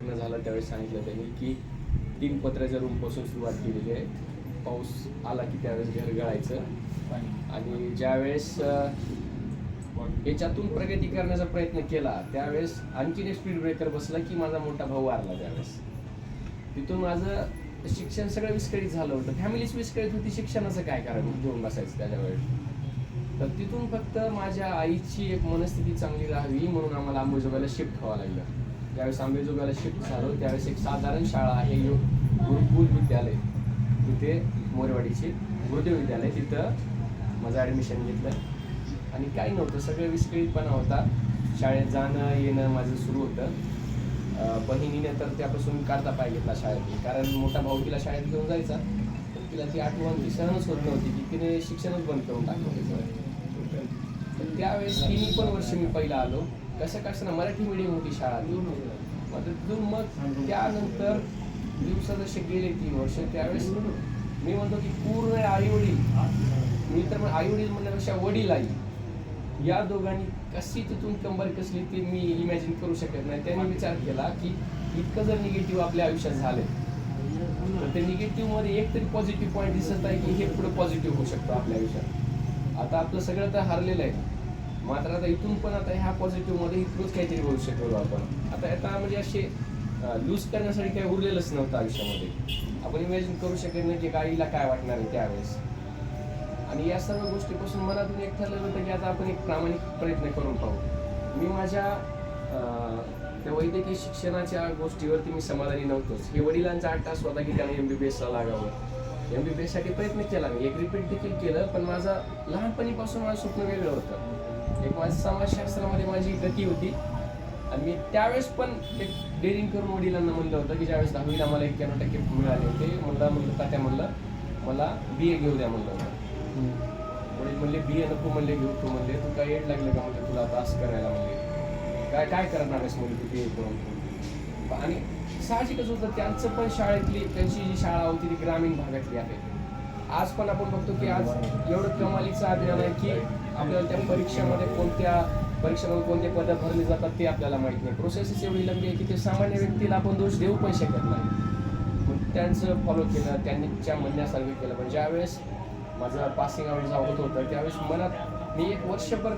लग्न झालं त्यावेळेस सांगितलं त्यांनी की तीन पत्र्याच्या रूमपासून सुरुवात केलेली आहे. पाऊस आला की त्यावेळेस घर गळायचं. आणि ज्यावेळेस याच्यातून प्रगती करण्याचा प्रयत्न केला त्यावेळेस आणखीन एक स्पीड ब्रेकर बसला की माझा मोठा भाऊ वारला त्यावेळेस. तिथून माझं शिक्षण सगळं विस्कळीत झालं होतं. फॅमिलीच विस्कळीत होती शिक्षणाचं काय कारण घेऊन बसायचं त्याच्या वेळेस तर तिथून फक्त माझ्या आईची एक मनस्थिती चांगली राहावी म्हणून आम्हाला अंबेजोगाईला शिफ्ट व्हावं लागलं. ज्यावेळेस आंबेजोगाला शिफ्ट झालो त्यावेळेस एक साधारण शाळा आहे योग गुरुकुल विद्यालय. तिथे मोरेवाडीची गुरुदेव विद्यालय तिथं माझं ॲडमिशन घेतलं. आणि काही नव्हतं सगळं विस्कळीतपणा होता. शाळेत जाणं येणं माझं सुरू होतं. बहिणीने तर त्यापासून काढता पाय घेतला शाळेत कारण मोठा भाऊ तिला शाळेत घेऊन जायचा. तर तिला ती आठवण ती होत नव्हती की तिने शिक्षणच बंद करून टाकलं तर त्यावेळेस तिन्ही पण वर्ष मी पहिला आलो. कसं कसं ना मराठी मीडियम होती शाळा ती. मग तिथून मग त्यानंतर दिवसा जसे गेले तीन वर्ष. त्यावेळेस मी म्हणतो की पूर्ण आई वडील मी तर आई वडील म्हणण्यापेक्षा वडील आई या दोघांनी कशी तिथून कंबर कसली ते मी इमॅजिन करू शकत नाही. त्यांनी विचार केला की इतकं जर निगेटिव्ह आपल्या आयुष्यात झालं तर ते निगेटिव्हमध्ये एक तरी पॉझिटिव्ह पॉईंट दिसत आहे की हे पुढे पॉझिटिव्ह होऊ शकतो आपल्या आयुष्यात. आता आपलं सगळं तर हरलेलं आहे. मात्र आता इथून पण आता ह्या पॉझिटिव्हमध्ये इथूनच काहीतरी होऊ शकलो आपण. आता आता म्हणजे असे लूज करण्यासाठी काही उरलेलंच नव्हतं आयुष्यामध्ये. आपण इमॅजिन करू शकत नाही की गाडीला काय वाटणार आहे त्यावेळेस. आणि या सर्व गोष्टीपासून मनातून एक ठरलेलं होतं की आता आपण एक प्रामाणिक प्रयत्न करून पाहू. मी माझ्या त्या वैद्यकीय शिक्षणाच्या गोष्टीवरती मी समाधानी नव्हतोच. हे वडिलांचा आट्टा स्वतः की त्यांना एम बी बी एसला लागावं. एम बी बी एससाठी प्रयत्न केला मी. एक रिपीट देखील केलं पण माझा लहानपणीपासून माझं स्वप्न वेगळं होतं. एक माझं समाजशास्त्रामध्ये माझी गती होती. आणि मी त्यावेळेस पण एक डेअरिंग करून वडिलांना म्हणलं होतं की ज्यावेळेस दहावीला मला एक्क्याण्णव टक्के मिळाले होते म्हणलं म्हणलं तात्या म्हणलं मला बी ए घेऊ द्या म्हणलं होतं. वडील म्हणले बी ए नको म्हणले घेऊ तू म्हणले तू काय येड लागलं का म्हणले तुला तास करायला म्हणले. काय काय करणार आहेस म्हणले तू बी ए करून? आणि साहजिकच होतं त्यांचं पण शाळेतली त्यांची जी शाळा होती ती ग्रामीण भागातली आहे. आज पण आपण बघतो की आज एवढं कमालीचं अभियान आहे की आपल्याला त्या परीक्षेमध्ये कोणत्या परीक्षेमध्ये कोणते पदं भरले जातात ते आपल्याला माहीत नाही. प्रोसेसच एवढी लंबी आहे की ते सामान्य व्यक्तीला आपण दोष देऊ पण शकत नाही. त्यांचं फॉलो केलं त्यांच्या म्हणण्यासारखं केलं पण ज्यावेळेस माझं पासिंग आउट जाऊ होत होतं त्यावेळेस मनात मी एक वर्षभर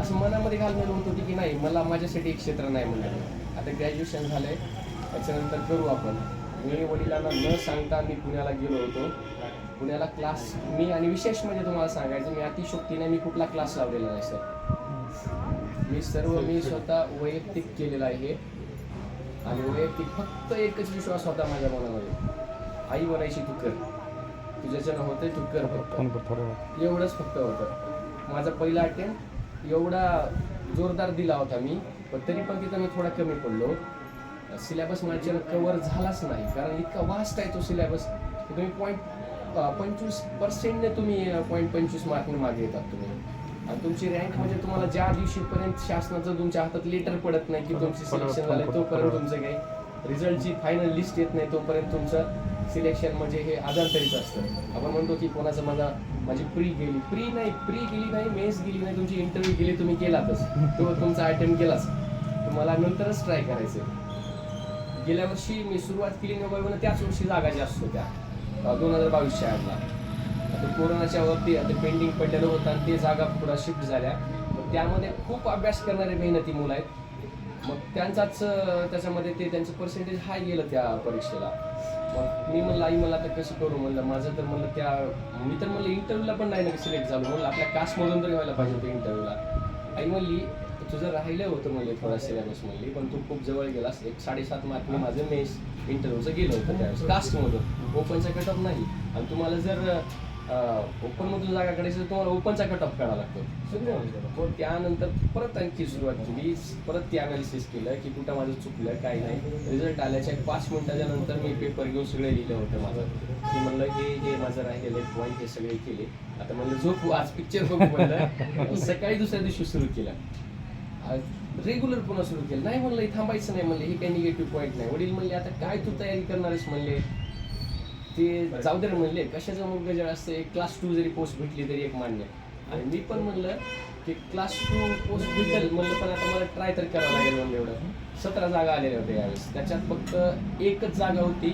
असं मनामध्ये घालून होत होती की नाही मला माझ्यासाठी एक क्षेत्र नाही म्हणलं. आता ग्रॅज्युएशन झालं आहे त्याच्यानंतर करू आपण. मी वडिलांना न सांगता मी पुण्याला गेलो होतो. पुण्याला क्लास मी आणि विशेष म्हणजे तुम्हाला सांगायचं मी अतिशोक्तीने मी कुठला क्लास लावलेला नाही सर मी सर्व मी स्वतः वैयक्तिक केलेलं आहे. आणि वैयक्तिक फक्त एकच विश्वास होता माझ्या मनामध्ये. आई बनायची तू कर. तुझ्याच्यानं होतंय तू कर फक्त. एवढंच फक्त होतं. माझा पहिला अटेम्प्ट एवढा जोरदार दिला होता मी पण तरी पण तिथं मी थोडा कमी पडलो. सिलेबस माझ्यानं कवर झालाच नाही कारण इतका वास्ट आहे तो सिलेबस. तुम्ही पॉईंट पंचवीस पर्सेंटने तुम्ही पॉईंट पंचवीस मार्कने मागे येतात तुम्ही. आणि तुमची रँक म्हणजे तुम्हाला ज्या दिवशीपर्यंत शासनाचं तुमच्या हातात लेटर पडत नाही की तुमची सिलेक्शन झालंय तोपर्यंत तुमचं काही रिझल्टची फायनल लिस्ट येत नाही तोपर्यंत तुमचं सिलेक्शन म्हणजे हे आजारतरीच असतं. आपण म्हणतो की कोणाचं माझा माझी प्री गेली. प्री नाही प्री गेली नाही मेन्स गेली नाही तुमची इंटरव्ह्यू गेली तुम्ही केलातच. तो तुमचा अटेम्प्ट केलाच. तुम्हाला नंतरच ट्राय करायचं गेल्या वर्षी मी सुरुवात केली नोव्हेंबर त्याच वर्षी जागा जास्त होत्या. दोन हजार बावीसच्या शाळेला आता कोरोनाच्या वरती आता पेंडिंग पडलेलं होतं आणि ते जागा पुढं शिफ्ट झाल्या. मग त्यामध्ये खूप अभ्यास करणारे मेहनती मुलं आहेत. मग त्यांचाच त्याच्यामध्ये ते त्यांचं पर्सेंटेज हाय गेलं त्या परीक्षेला. मग मी म्हणलं आई मला आता कसं करू? म्हणलं माझं तर म्हणलं त्या मी तर म्हणलं इंटरव्ह्यूला पण नाही ना सिलेक्ट झालो. म्हणलं आपल्या कास्टमधून तर व्हायला पाहिजे होतं इंटरव्ह्यूला आई म्हणली तुझं राहिलं होतं म्हणले थोडा सिलेबस म्हणली पण तू खूप जवळ गेलास. एक साडेसात मार्कने माझं मेस इंटरव्ह्यूचं गेलं होतं त्यावेळेस कास्टमधून ओपनचा कट ऑफ नाही. आणि तुम्हाला जर ओपनमधून जागा काढायची तर तुम्हाला ओपनचा कट ऑफ काढावा लागतो. मग त्यानंतर परत आणखी सुरुवात केली. परत ते अनालिसिस केलं की कुठं माझं चुकलं काय नाही. रिझल्ट आल्याच्या पाच मिनिटाच्या नंतर मी पेपर घेऊन सगळे लिहिलं होतं माझं. की म्हणलं हे हे माझं राहिलेले पॉईंट हे सगळे केले. आता म्हणलं झोपू. आज पिक्चर बघू म्हणलं. सकाळी दुसऱ्या दिवशी सुरू केला. रेग्युलर पुन्हा सुरू केलं. नाही म्हणलं थांबायचं नाही म्हणले हे काही निगेटिव्ह पॉईंट नाही. वडील म्हणले आता काय तू तयारी करणार आहेस म्हणले. ते जाऊ दे म्हणले कशाचं मग गजळ असतं? एक क्लास टू जरी पोस्ट भेटली तरी एक मान्य. आणि मी पण म्हणलं की क्लास टू पोस्ट भेटेल म्हणलं पण आता मला ट्राय तर करावं लागेल म्हणलं एवढं. सतरा जागा आलेल्या होत्या यावेळेस. त्याच्यात फक्त एकच जागा होती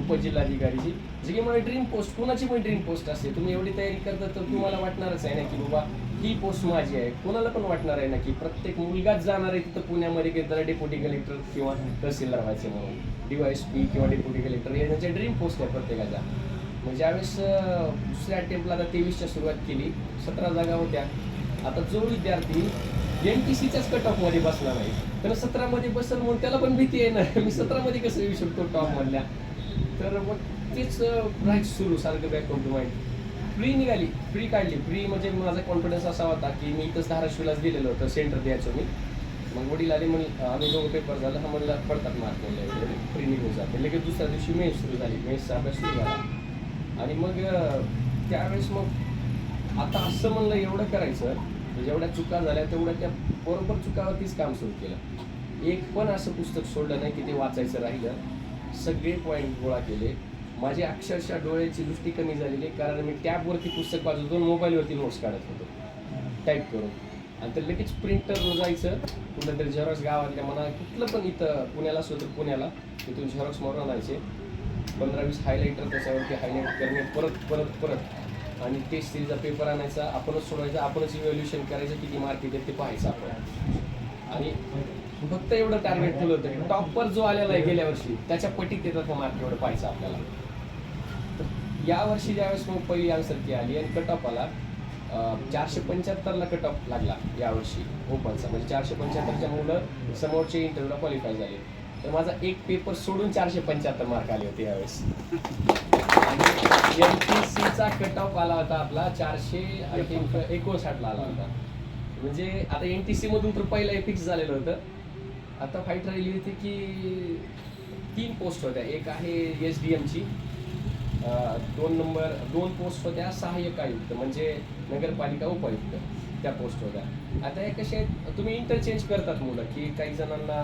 उपजिल्हाधिकारीची. जी की मला ड्रीम पोस्ट कोणाची पण ड्रीम पोस्ट असते? तुम्ही एवढी तयारी करता तर तुम्हाला वाटणारच आहे ना की बाबा ही पोस्ट माझी आहे. कोणाला पण वाटणार आहे ना की प्रत्येक मुलगाच जाणार आहे तिथं पुण्यामध्ये की त्याला डेप्युटी कलेक्टर किंवा तहसीलदार व्हायचे म्हणून. डीवायएसपी किंवा डेप्युटी कलेक्टर हे त्यांचे ड्रीम पोस्ट आहे प्रत्येकाचा. म्हणजे मग ज्यावेळेस दुसऱ्या अटेम्प्टला आता तेवीसच्या सुरुवात केली. सतरा जागा होत्या. आता जो विद्यार्थी एन टी सीच्याच कट ऑफमध्ये बसला नाही तर सतरामध्ये बसल म्हणून त्याला पण भीती आहे ना. मी सतरामध्ये कसं येऊ शकतो टॉपमधल्या तर मग तेच राईट सुरू सारखं back of the mind free निघाली. फ्री काढली. फ्री म्हणजे माझा कॉन्फिडन्स असा होता की मी इथंच धाराशिवलाच दिलेलं होतं सेंटर द्यायचो मी. मग वडील आले म्हणे आम्ही दोघं पेपर झाला हा म्हणला पडतात मार्क म्हणलं फ्री निघून जाते. लगेच दुसऱ्या दिवशी मेस सुरू झाली. मेसचा अभ्यास सुरू झाला. आणि मग त्यावेळेस मग आता असं म्हणलं एवढं करायचं म्हणजे जेवढ्या चुका झाल्या तेवढ्या त्या बरोबर चुकावरतीच काम सुरू केलं. एक पण असं पुस्तक सोडलं नाही की ते वाचायचं राहिलं. सगळे पॉईंट गोळा केले. माझी अक्षरशः डोळ्याची दृष्टी कमी झालेली आहे, कारण मी टॅबवरती पुस्तक वाचत होतो मोबाईलवरती नोट्स काढत होतो. टाईप करून. आणि तर लगेच प्रिंटरवर जायचं कुठलं तरी झेरॉक्स गावातल्या म्हणा कुठलं पण इथं पुण्याला असलं तर पुण्याला तिथून झेरॉक्स मारून आणायचे पंधरा वीस हायलायटर त्याच्यावरती हायलाईट करणे परत परत परत. आणि टेस्ट सिरीजचा पेपर आणायचा आपणच सोडायचा आपणच इव्हॅल्युएशन करायचं किती मार्क येते ते पाहायचं आपण. आणि फक्त एवढं टार्गेट ठेवलं होतं की टॉपर जो आलेला आहे गेल्या वर्षी त्याच्या पटीत येतात मार्क एवढं पाहायचं आपल्याला. यावर्षी या वर्षी ज्यावेळेस मग पहिली आन्सर आली आणि कट ऑफ आला चारशे पंच्याहत्तरला कट ऑफ लागला यावर्षी ओपनचा म्हणजे चारशे पंच्याहत्तरच्या मुलं समोरचे इंटरव्ह्यूला क्वालिफाय झाले. तर माझा एक पेपर सोडून चारशे पंच्याहत्तर मार्क आले होते यावेळेस. आणि एम पी सीचा कट ऑफ आला होता आपला चारशे एकोणसाठला आला होता. म्हणजे आता एन टी सीमधून तर पहिला फिक्स झालेलं होतं. आता फाईट राहिली होती की तीन पोस्ट होत्या. एक आहे एस डी एमची दोन नंबर दोन पोस्ट होत्या सहाय्यक आयुक्त म्हणजे नगरपालिका उपायुक्त त्या पोस्ट होत्या. आता हे कसे आहेत तुम्ही इंटरचेंज करतात मुलं की काही जणांना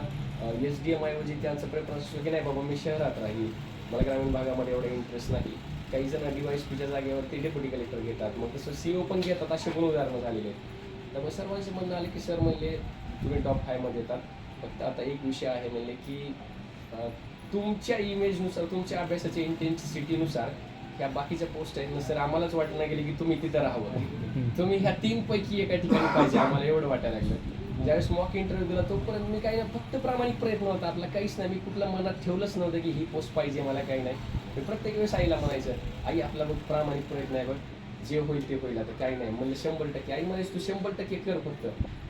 एस डी एम ऐवजी त्यांचं प्रेफरन्स असतो की नाही बाबा मी शहरात राहील मला ग्रामीण भागामध्ये एवढा इंटरेस्ट नाही. काही जण डिवाईस पीच्या जागेवरती डेप्युटी कलेक्टर घेतात मग तसं सी ओ पण घेतात असे पण उदाहरणं झालेले आहेत. मग सर्वांचे म्हणणं आले की सर म्हणले तुम्ही टॉप फायमध्ये येतात. फक्त आता एक विषय आहे म्हणले की तुमच्या इमेजनुसार तुमच्या अभ्यासाच्या इंटेन्सिटीनुसार ह्या बाकीच्या पोस्ट आहेत ना सर आम्हालाच वाटणं गेले की तुम्ही तिथं राहावं. तुम्ही ह्या तीन पैकी एका ठिकाणी पाहिजे आम्हाला एवढं वाटायला लागलं. ज्यावेळेस मॉक इंटरव्ह्यू दिला तोपर्यंत मी काही नाही फक्त प्रामाणिक प्रयत्न होता. आपला काहीच नाही. मी कुठल्या मनात ठेवलंच नव्हतं की ही पोस्ट पाहिजे मला काही नाही. मी प्रत्येक वेळेस आईला म्हणायचं आई आपला बघ प्रामाणिक प्रयत्न आहे बघ. जे होईल ते होईल. आता काही नाही. म्हणलं शंभर टक्के. आई म्हणायचं तू शंभर टक्के कर फक्त.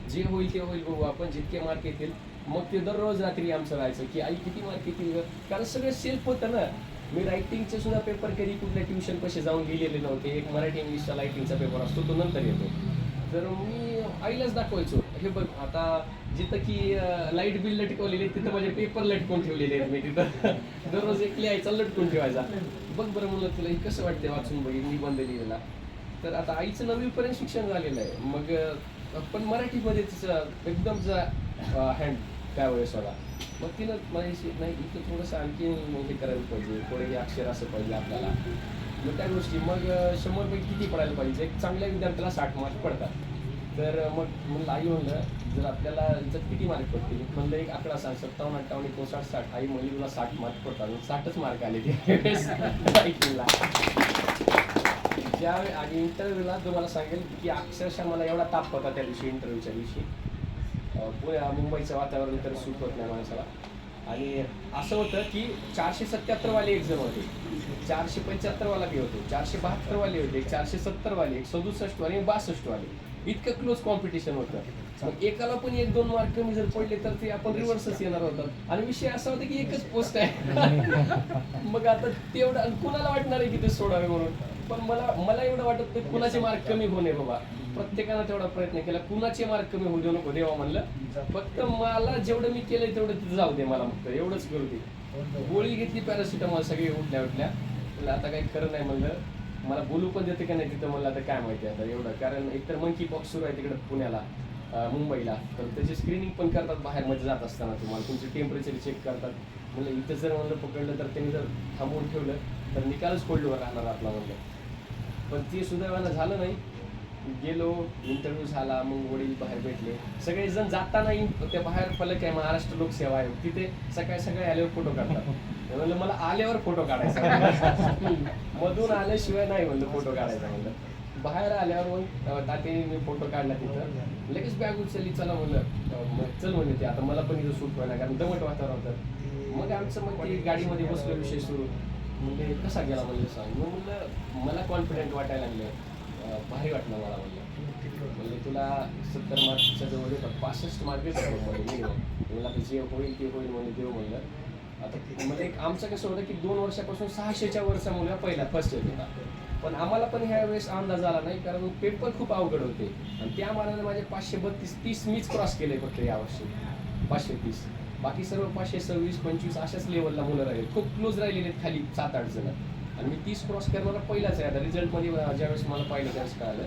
जे होईल ते होईल बघू आपण. जितके मार्क येतील मग ते दररोज रात्री आमचं राहायचं की आई किती मार्क किती कारण सगळं सेल्फ होतं ना. मी रायटिंगचे सुद्धा पेपर कधी कुठल्या ट्युशन पैसे जाऊन गेलेले नव्हते. एक मराठी इंग्लिशचा रायटिंगचा पेपर असतो तो नंतर येतो. तर मी आईलाच दाखवायचो. हे बघ आता जिथं की लाइट बिल लटकवलेले तिथं माझे पेपर लटकून ठेवलेले आहेत मी तिथं. दररोज एक लिहायचा लटकून ठेवायचा. बघ बरं म्हणलं तुला हे कसं वाटते वाचून बघ निबंध लिहिलेला. तर आता आईचं नववीपर्यंत शिक्षण झालेलं आहे. मग पण मराठीमध्ये तिचं एकदम हँड त्यावेळेस होता मग तिनं म्हणायची नाही इथं थोडंसं आणखी हे करायला पाहिजे. थोडं हे अक्षर असं पाहिजे आपल्याला. मग त्या गोष्टी मग शंभरपैकी किती पडायला पाहिजे? एक चांगल्या विद्यार्थ्याला साठ मार्क पडतात. तर मग म्हणलं आई म्हणलं जर आपल्याला जर किती मार्क पडतील? म्हणलं एक आकडा साठ सत्तावन्न अठ्ठावन्न एकोणसाठ साठ. आई म्हणजे तुला साठ मार्क पडतात. साठच मार्क आले ते रायटिंगला ज्यावेळी आणि इंटरव्ह्यूला तुम्हाला सांगेल की अक्षरशः मला एवढा ताप होता त्या दिवशी इंटरव्ह्यूच्या दिवशी. पुण्या मुंबईचं वातावरण तर सूट होत नाही माणसाला. आणि असं होतं की चारशे सत्याहत्तरवाले एक जण होते. चारशे पंच्याहत्तरवाला बी होते. चारशे बहात्तरवाले होते. चारशे सत्तर वाले एक सदुसष्ट वाले एक बासष्ट वाले इतकं क्लोज कॉम्पिटिशन होतं. मग एकाला पण एक दोन मार्क कमी जर पडले तर ते आपण रिव्हर्सच येणार होतात आणि विषय असा होता की एकच पोस्ट आहे. मग आता तेवढं आणि कुणाला वाटणार आहे की ते सोडावे म्हणून? पण मला मला एवढं वाटत नाही कुणाचे मार्क कमी होणे बाबा. प्रत्येकानं तेवढा प्रयत्न केला. कुणाचे मार्क कमी होऊ देऊ नको देवा म्हणलं. फक्त मला जेवढं मी केलंय तेवढं तिथं जाऊ दे मला फक्त. एवढंच करू दे. गोळी घेतली पॅरासिटामॉल सगळी उठल्या उठल्या आता काही खरं नाही म्हणलं. मला बोलू पण देतं की नाही तिथं? म्हणलं आता काय माहिती आता एवढं. कारण एकतर मंकी पॉक्स सुरू आहे तिकडे पुण्याला मुंबईला. तर त्याची स्क्रीनिंग पण करतात बाहेर मध्ये जात असताना तुम्हाला. तुमचे टेम्परेचर चेक करतात. म्हणलं इथं जर म्हणलं पकडलं तर त्यांनी जर थांबवून ठेवलं तर निकालच कोल्डवर राहणार आपला म्हणलं. पण ते सुदैवानं झालं नाही. गेलो इंटरव्ह्यू झाला मग वडील बाहेर भेटले. सगळेजण जाताना त्या बाहेर फलक आहे महाराष्ट्र लोकसेवा आहे. तिथे सकाळी सकाळी आल्यावर फोटो काढतात. म्हणलं मला आल्यावर फोटो काढायचा मधून आल्याशिवाय नाही म्हणलं फोटो काढायचा म्हणलं. बाहेर आल्यावर मग मी फोटो काढला तिथं. लगेच बॅग उचलली चला म्हणलं. चल म्हणले ते आता मला पण इथं सूट व्हायला कारण दमट वातावरण होतं. मग आमचं मग ते गाडीमध्ये बसलो विषय सुरू. म्हणजे कसा गेला म्हणलं सांग? मग म्हणलं मला कॉन्फिडंट वाटायला लागलं. भारी वाटलं मला म्हणलं. म्हणजे तुला सत्तर मार्कच्या जवळ येतात पासष्ट मार्क म्हणजे मला जे होईल ते होईल म्हणजे देव म्हणलं. आता म्हणजे आमचं कसं होतं की दोन वर्षापासून सहाशेच्या वरचा मुलगा पहिला फर्स्ट येत होता. पण आम्हाला पण ह्या वेळेस अंदाज आला नाही कारण पेपर खूप अवघड होते. आणि त्या मानाने माझे पाचशे बत्तीस तीस मीच क्रॉस केले फक्त यावर्षी पाचशे तीस. बाकी सर्व पाचशे सव्वीस पंचवीस अशाच लेवलला मुलं राहिले खूप क्लोज राहिलेले आहेत खाली सात आठ जण. आणि मी तीस क्रॉस करणारा पहिलाच आहे. आता रिझल्टमध्ये ज्यावेळेस मला पाहिलं त्यावेळेस कळालं.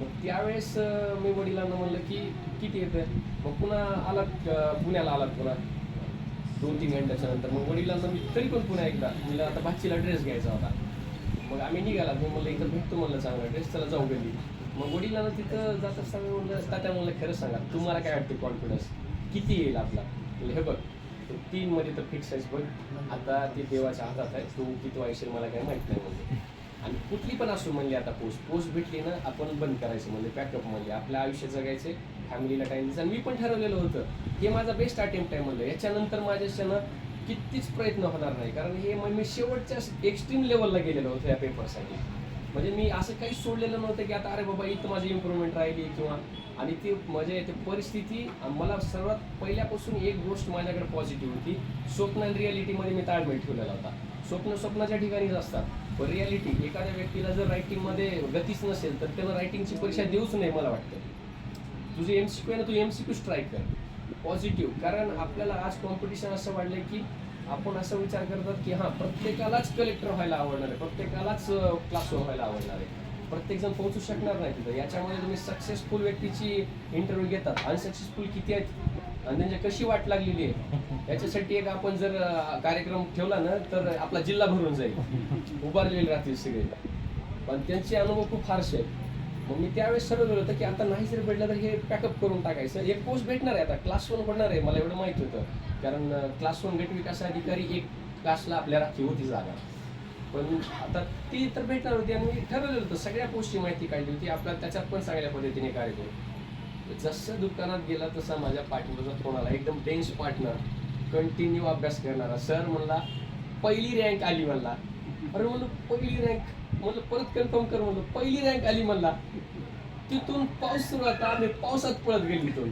मग त्यावेळेस मी वडिलांना म्हणलं की किती येतं? मग पुन्हा आलात पुण्याला आलात पुन्हा. दोन तीन घंट्याच्या नंतर. मग वडिलांना मी तरी पण पुन्हा एकदा मला आता भाचीला ड्रेस घ्यायचा होता. मग आम्ही निघाला. मग म्हणलं इथं भेटतो म्हणलं चांगला ड्रेस चला जाऊ गेली मग वडिलांना तिथं जात असताना म्हणलं तात्या म्हणलं खरं सांगा. तुम्हाला काय वाटते कॉन्फिडन्स किती येईल आपला? म्हणजे हे बघ ते तीन मध्ये तर फिक्स आहेस बघ. आता ते देवाच्या हातात आहे. तू किती वायशील मला काही माहीत नाही म्हणजे. आणि कुठली पण असू म्हणजे आता पोस्ट पोस्ट भेटली ना आपण बंद करायचं म्हणजे पॅकअप म्हणजे आपलं आयुष्य जगायचे फॅमिलीला टाइम द्यायचा मी पण ठरवलेलं होतं. हे माझा बेस्ट अटेम्प्ट आहे म्हणलं. याच्यानंतर माझ्याच्यानं कितीच प्रयत्न होणार नाही. कारण हे मग मी शेवटच्या एक्स्ट्रीम लेवलला गेलेलो होतो या पेपरसाठी म्हणजे मी असं काही सोडलेलं नव्हतं की आता अरे बाबा इथं माझी इम्प्रूव्हमेंट राहिली किंवा आणि ती म्हणजे ते परिस्थिती मला सर्वात पहिल्यापासून एक गोष्ट माझ्याकडे पॉझिटिव्ह होती. स्वप्न आणि रियालिटीमध्ये मी ताळमेळ ठेवलेला होता. स्वप्न स्वप्नाच्या ठिकाणीच असतात. पण रियालिटी एखाद्या व्यक्तीला जर रायटिंगमध्ये गतीच नसेल तर त्याला रायटिंगची परीक्षा देऊच नाही मला वाटतं. तुझे एम सी क्यू आहे ना तू एम सी क्यू ट्राय कर. पॉझिटिव्ह कारण आपल्याला आज कॉम्पिटिशन असं वाढलं की आपण असा विचार करतात की हां प्रत्येकालाच कलेक्टर व्हायला आवडणार आहे प्रत्येकालाच क्लास व्हायला आवडणार आहे. प्रत्येकजण पोहोचू शकणार नाही तिथं. याच्यामध्ये तुम्ही सक्सेसफुल व्यक्तीची इंटरव्ह्यू घेतात. अनसक्सेसफुल किती आहेत? आणि त्यांची कशी वाट लागलेली आहे? याच्यासाठी एक आपण जर कार्यक्रम ठेवला ना तर आपला जिल्हा भरून जाईल. उभारलेले राहतील सगळे. पण त्यांचे अनुभव खूप फारसे आहेत. मग मी त्यावेळेस ठरवलं होतं की आता नाही जर भेटलं तर हे पॅकअप करून टाकायचं. एक पोस्ट भेटणार आहे आता. क्लास वन होणार आहे मला एवढं माहीत होतं. कारण क्लास वन गट विकास अधिकारी एक क्लासला आपल्या राखी होती जागा. पण आता ती तर भेटणार होती आणि मी ठरवलेलं होतं. सगळ्या पोस्टची माहिती काढली होती. आपला त्याच्यात पण चांगल्या पद्धतीने कार्य करू जसं दुकानात गेला तसा माझ्या पार्टनरचा तोंडाला एकदम डेन्स पार्टनर कंटिन्यू अभ्यास करणारा सर म्हणला पहिली रँक आली म्हणला. अरे म्हणलं पहिली रँक म्हणलं परत कन्फर्म कर. म्हणलं पहिली रँक आली म्हणला. तिथून पाऊस सुरू आता. आम्ही पावसात पळत गेली तो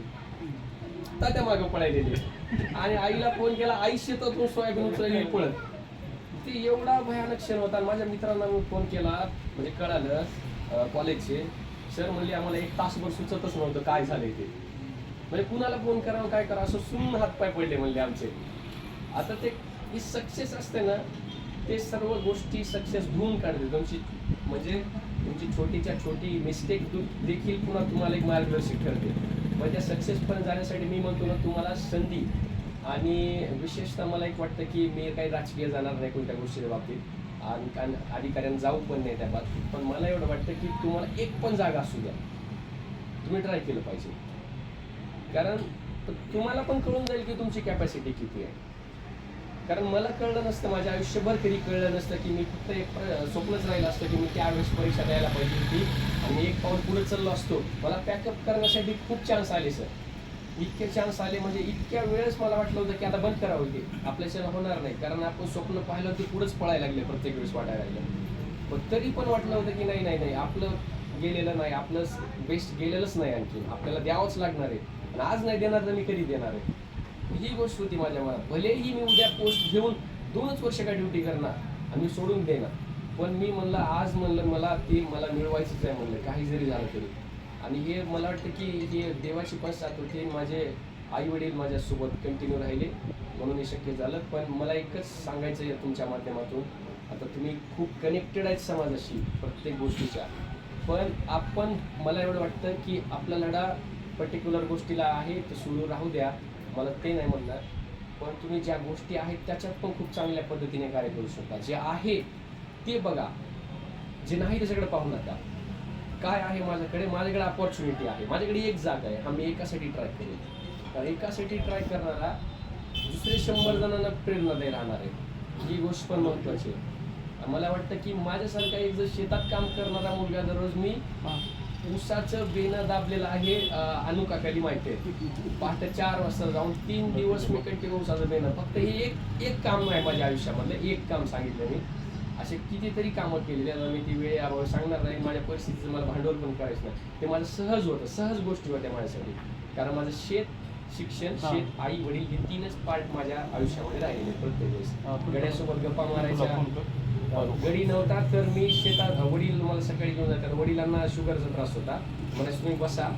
तात्या मागं पळायलेली आणि आईला फोन केला आई शेतातून सोयाबीन उचलली पळत. ते एवढा भयानक क्षण होता. आणि माझ्या मित्रांना मी फोन केला म्हणजे कळालं कॉलेजचे सर म्हणले आम्हाला एक तासभर सुचतच नव्हतं काय झालंय ते. म्हणजे कुणाला फोन करावं काय करावं असं सुन्न हातपाय पडले म्हणले आमचे. आता ते ही सक्सेस असते ना ते सर्व गोष्टी सक्सेस धुवून काढते. तुमची म्हणजे तुमची छोटीच्या छोटी मिस्टेक देखील पुन्हा तुम्हाला एक मार्गदर्शक ठरते. म्हणजे त्या सक्सेसपर्यंत जाण्यासाठी मी म्हणतो ना तुम्हाला संधी. आणि विशेषतः मला एक वाटतं की मी काही राजकीय जाणार नाही कोणत्या गोष्टीच्या बाबतीत. आणि कारण अधिकाऱ्यांना जाऊ पण नाही त्या बाबतीत. पण मला एवढं वाटतं की तुम्हाला एक पण जागा असू द्या. तुम्ही ट्राय केलं पाहिजे. कारण तुम्हाला पण कळून जाईल की तुमची कॅपॅसिटी किती आहे. कारण मला कळलं नसतं माझ्या आयुष्यभर कधी कळलं नसतं की मी फक्त एक स्वप्नच राहिलं असतं की मी त्यावेळेस परीक्षा द्यायला पाहिजे होती. आणि एक पाऊल पुढे चाललो असतो. मला पॅकअप करण्यासाठी खूप चान्स आले सर इतके चान्स आले म्हणजे इतक्या वेळेस मला वाटलं होतं की आता बंद करावं ते. आपल्याच्याला होणार नाही. कारण आपण स्वप्न पाहिलं ते पुढेच पळायला लागले प्रत्येक वेळेस वाटायला लागलं. पण तरी पण वाटलं होतं की नाही नाही नाही. आपलं गेलेलं नाही. आपलं बेस्ट गेलेलंच नाही आणखी आपल्याला द्यावंच लागणार आहे. आणि आज नाही देणार तर मी कधी देणार आहे? ही गोष्ट होती माझ्या मनात. भलेही मी उद्या पोस्ट घेऊन दोनच वर्ष काय ड्युटी करणार आणि सोडून देणार पण मी म्हणलं आज म्हणलं मला ते मला मिळवायचंच आहे म्हणलं काही जरी झालं तरी. आणि हे मला वाटतं की हे देवाची पण साथ होते माझे आई वडील माझ्यासोबत कंटिन्यू राहिले म्हणून हे शक्य झालं. पण मला एकच सांगायचं आहे तुमच्या माध्यमातून आता तुम्ही खूप कनेक्टेड आहेत समाजाशी प्रत्येक गोष्टीच्या. पण आपण मला एवढं वाटतं की आपला लढा पर्टिक्युलर गोष्टीला आहे तर सुरू राहू द्या. मला ते नाही म्हणणार पण तुम्ही ज्या गोष्टी आहेत त्याच्यात पण खूप चांगल्या पद्धतीने कार्य करू शकता. जे आहे ते बघा. जे नाही त्याच्याकडे पाहू नका. काय आहे माझ्याकडे? माझ्याकडे अपॉर्च्युनिटी आहे. माझ्याकडे एक जागा आहे. हा मी एकासाठी ट्राय करेल तर एकासाठी ट्राय करणारा दुसरे शंभर जणांना प्रेरणा द्यायला राहणार आहे. ही गोष्ट पण महत्वाची आहे. मला वाटतं की माझ्यासारखा एक जर शेतात काम करणारा मुलगा दररोज मी ऊसाचं बेणं दाबलेलं आहे अं, अनु काकाली माहिती आहे. पहाटे चार वाजता जाऊन तीन दिवस मी कंटिन्यू ऊसाचं बेणं फक्त हे एक एक काम आहे माझ्या आयुष्यामधलं एक काम सांगितलं मी. असे कितीतरी कामं केलेली आहेत मी ती वेळ सांगणार नाही माझ्या परिस्थितीचं मला भांडवल पण करायचं नाही. ते माझं सहज होतं सहज गोष्टी होत्या माझ्यासाठी. कारण माझं शेत शिक्षण. शेत आई वडील हे तीनच पार्ट माझ्या आयुष्यामध्ये राहिलेले प्रत्येक वेळेस. गड्यासोबत गप्पा मारायच्या घरी नव्हता तर मी शेतात वडील मला सकाळी घेऊन जातात. वडिलांना शुगरचा त्रास होता. मला तुम्ही बसा.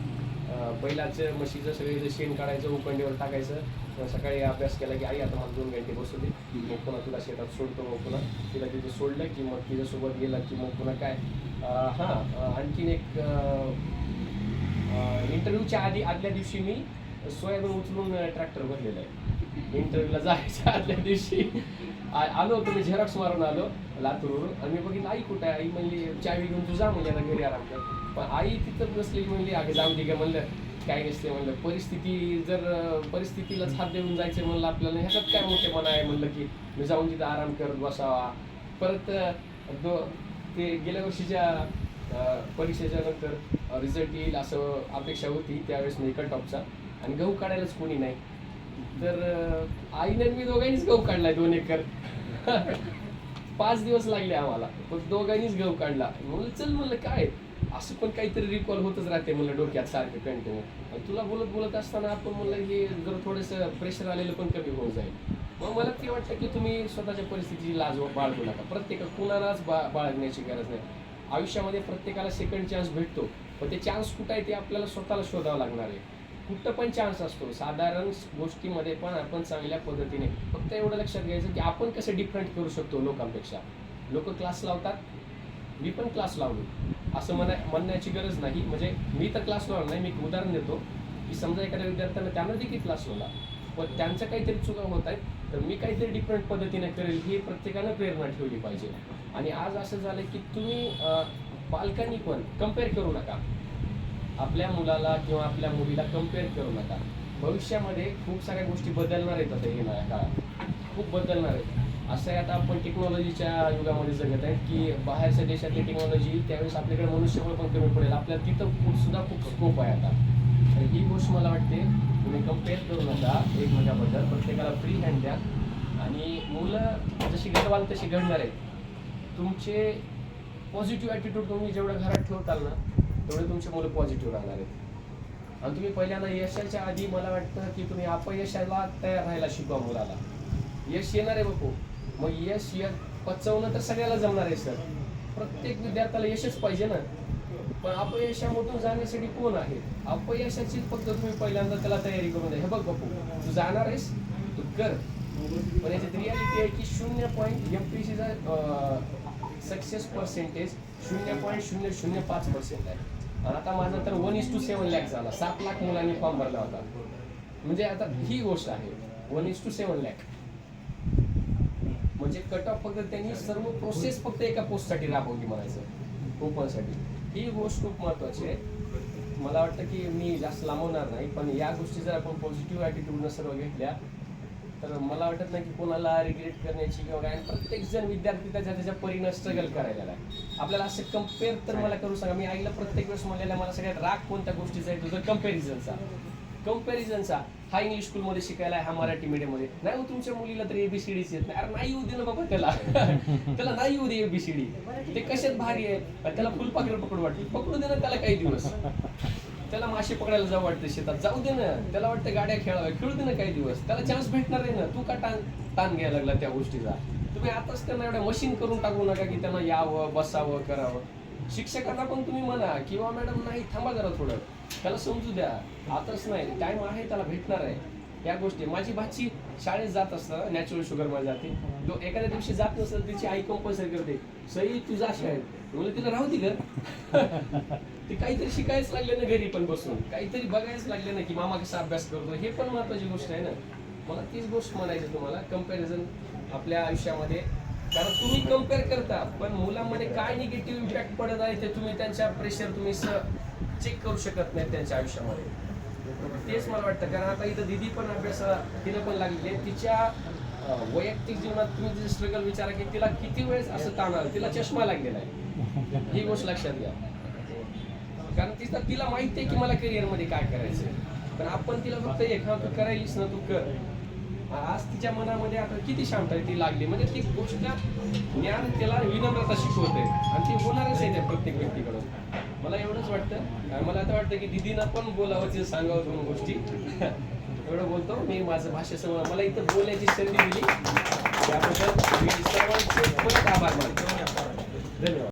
बैलाचं म्हशीचं सगळे शेण काढायचं उकंडीवर टाकायचं. सकाळी अभ्यास केला की आई आता मला दोन घंटे बसू दे. मग पुन्हा तुला शेतात सोडतो मग पुन्हा तिला तिथे सोडलं की मग तिच्यासोबत गेला की मग पुन्हा काय? हां आणखीन एक इंटरव्ह्यूच्या आधी आदल्या दिवशी मी सोयाबीन उचलून ट्रॅक्टर भरलेलं आहे. इंटरव्ह्यूला जायच्या आदल्या दिवशी. आलो होतो मी झेरॉक्स मारून आलो लातूरवरून. आणि मी बघितलं आई कुठे आई म्हणली चावी घेऊन तू जा म्हणजे आता घरी आराम कर. पण आई तिथं बसलेली म्हणली अगं जाऊन दे का म्हणलं. काय नसते म्हणलं. परिस्थिती जर परिस्थितीलाच हात देऊन जायचं म्हणलं आपल्याला ह्याच्यात काय मोठेपणा आहे? म्हणलं की मी जाऊन तिथं आराम करत बसावा. परत दो ते गेल्या वर्षीच्या परीक्षेच्या नंतर रिझल्ट येईल असं अपेक्षा होती त्यावेळेस मी कट ऑफचा आणि गहू काढायलाच कोणी नाही. तर आईने मी दोघांनीच गहू काढलाय दोन एकर. पाच दिवस लागले आम्हाला पण दोघांनीच गहू काढला. म्हणलं चल म्हणलं काय? असं पण काहीतरी रिकॉल होतच राहते म्हणलं डोक्यात सारखं कंटिन्यू तुला बोलत बोलत असताना आपण म्हणलं की जर थोडंसं प्रेशर आलेलं पण कमी होऊन जाईल. मग मला ते वाटतं की तुम्ही स्वतःच्या परिस्थितीची लाज बाळगू नका. प्रत्येक कुणालाच बा बाळगण्याची गरज नाही. आयुष्यामध्ये प्रत्येकाला सेकंड चान्स भेटतो पण ते चान्स कुठं आहे ते आपल्याला स्वतःला शोधावं लागणार आहे. कुठं पण चान्स असतो. साधारण गोष्टीमध्ये पण आपण चांगल्या पद्धतीने फक्त एवढं लक्षात घ्यायचं की आपण कसं डिफरंट करू शकतो लोकांपेक्षा. लोक क्लास लावतात मी पण क्लास लावलो. असं म्हणा म्हणण्याची गरज नाही. म्हणजे मी तर क्लास लावला नाही मी एक उदाहरण देतो. की समजा एखाद्या विद्यार्थ्यांना त्यांना देखील क्लास लावला. पण त्यांच्या काहीतरी चुका होत आहेत तर मी काहीतरी डिफरंट पद्धतीने करेल ही प्रत्येकानं प्रेरणा ठेवली पाहिजे. आणि आज असं झालं की तुम्ही पालकांनी पण कंपेअर करू नका. आपल्या मुलाला किंवा आपल्या मुलीला कंपेअर करू नका. भविष्यामध्ये खूप साऱ्या गोष्टी बदलणार आहेत आता येणाऱ्या काळात. खूप बदलणार आहेत. असं आहे आता आपण टेक्नॉलॉजीच्या युगामध्ये जगत आहे की बाहेरच्या देशातली टेक्नॉलॉजी त्यावेळेस आपल्याकडे मनुष्यबळ पण कमी पडेल. आपल्याला तिथं सुद्धा खूप स्कोप आहे आता. तर ही गोष्ट मला वाटते तुम्ही कंपेअर करू नका एकमेकाबद्दल. प्रत्येकाला फ्री हँड द्या. आणि मुलं जशी घडवाल तशी घडणार आहेत. तुमचे पॉझिटिव्ह ॲटिट्यूड तुम्ही जेवढं घरात ठेवताल ना तेवढे तुमचे मुलं पॉझिटिव्ह राहणार आहेत. आणि तुम्ही पहिल्यांदा यशाच्या आधी मला वाटतं की तुम्ही अपयशाला तयार राहायला शिकवा मुलाला. यश येणार आहे बघू मग यश य पचवणं तर सगळ्याला जमणार आहे सर. प्रत्येक विद्यार्थ्याला यशच पाहिजे ना. पण अपयशामधून जाण्यासाठी कोण आहे? अपयशाची फक्त तुम्ही पहिल्यांदा त्याला तयारी करून द्या हे बघ बापू तू जाणार आहेस तू कर. पण याच्यात रियालिटी आहे की शून्य पॉईंट एम पी सीचा सक्सेस पर्सेंटेज शून्य पॉईंट शून्य शून्य पाच पर्सेंट आहे. आता माझा तर one is to seven lakh झाला. सात लाख मुलांनी फॉर्म भरला होता. म्हणजे आता ही गोष्ट आहे. One is to seven lakh म्हणजे कट ऑफ फक्त त्यांनी सर्व प्रोसेस फक्त एका पोस्टसाठी राबवली म्हणायचं. ओपनसाठी ही गोष्ट खूप महत्वाची आहे. मला वाटतं की मी जास्त लांबवणार नाही पण या गोष्टी जर आपण पॉझिटिव्ह ॲटिट्यूडनं सर्व घेतल्या तर मला वाटत नाही की कोणाला रिग्रेट करण्याची किंवा काय. प्रत्येक जण विद्यार्थी त्याच्या त्याच्या परीनं स्ट्रगल करायला आहे आपल्याला असं कंपेअर तर मला करू सांगा. मी आईला प्रत्येक वेळेस म्हणलेला मला सगळ्यात राग कोणत्या गोष्टीचा आहे तुझं कम्पॅरिझनचा कम्पॅरिझनचा हा इंग्लिश स्कूलमध्ये शिकायला हा मराठी मीडियममध्ये नाही हो तुमच्या मुलीला तर एबीसीडीच येत नाही अरे नाही येऊ दे ना बाबा त्याला. त्याला नाही येऊ दे एबीसीडी ते कशात भारी आहे? त्याला फुलपाखरं पकडू वाटली. पकडू दे ना त्याला काही दिवस. त्याला मासे पकडायला जाऊ वाटतं शेतात. जाऊ दे ना. त्याला वाटतं गाड्या खेळाव्या. खेळू दे ना काही दिवस. त्याला चान्स भेटणार आहे ना. तू का टान ताण घ्यायला लागला त्या गोष्टीचा? तुम्ही आताच त्यांना एवढ्या मशीन करून टाकू नका की त्यांना यावं बसावं करावं. शिक्षकांना पण तुम्ही म्हणा किंवा मॅडम नाही थांबा जरा थोडं. त्याला समजू द्या. आताच नाही. टाइम आहे त्याला भेटणार आहे. या गोष्टी. माझी भाची शाळेत जात असताना नॅचरल शुगरमध्ये जाते. जो एखाद्या दिवशी जात नसेल तिची आई कंपल्सरी करते. सई तुझा शाळेत. म्हणजे तिला राहू दे ते काहीतरी शिकायच लागले ना घरी पण बसून. काहीतरी बघायच लागले ना की मामा कसा अभ्यास करतो हे पण महत्वाची गोष्ट आहे ना. मला तीच गोष्ट म्हणायची तुम्हाला कंपॅरिझन आपल्या आयुष्यामध्ये. कारण तुम्ही कंपेअर करता पण मुलांमध्ये काय निगेटिव्ह इम्पॅक्ट पडत आहे ते तुम्ही त्यांच्या प्रेशर तुम्ही चेक करू शकत नाही त्यांच्या आयुष्यामध्ये. तेच मला वाटतं. कारण आता इथं दिदी पण अभ्यास तिला पण लागलेली आहे. तिच्या वैयक्तिक जीवनात तुम्ही जे स्ट्रगल विचारा की तिला किती वेळेस असं ताण आलं? तिला चष्मा लागलेला आहे. ही गोष्ट लक्षात घ्या. कारण तिचा तिला माहिती आहे की मला career मध्ये काय करायचं पण आपण तिला फक्त एखादं करायलीस ना तू कर. आज तिच्या मनामध्ये आता किती शांत आहे ती लागली. म्हणजे ती गोष्ट ज्ञान त्याला विनम्रता शिकवते. आणि ती होणारच आहे त्या प्रत्येक व्यक्तीकडून. मला एवढंच वाटतं. मला आता वाटतं की दिदीनं पण बोलावं ते सांगावं दोन गोष्टी. एवढं बोलतो. मी माझं भाषेसमोर मला इथं बोलण्याची संधी दिली. त्याबद्दल मी सर्वांचे परत आभार मानतो. धन्यवाद.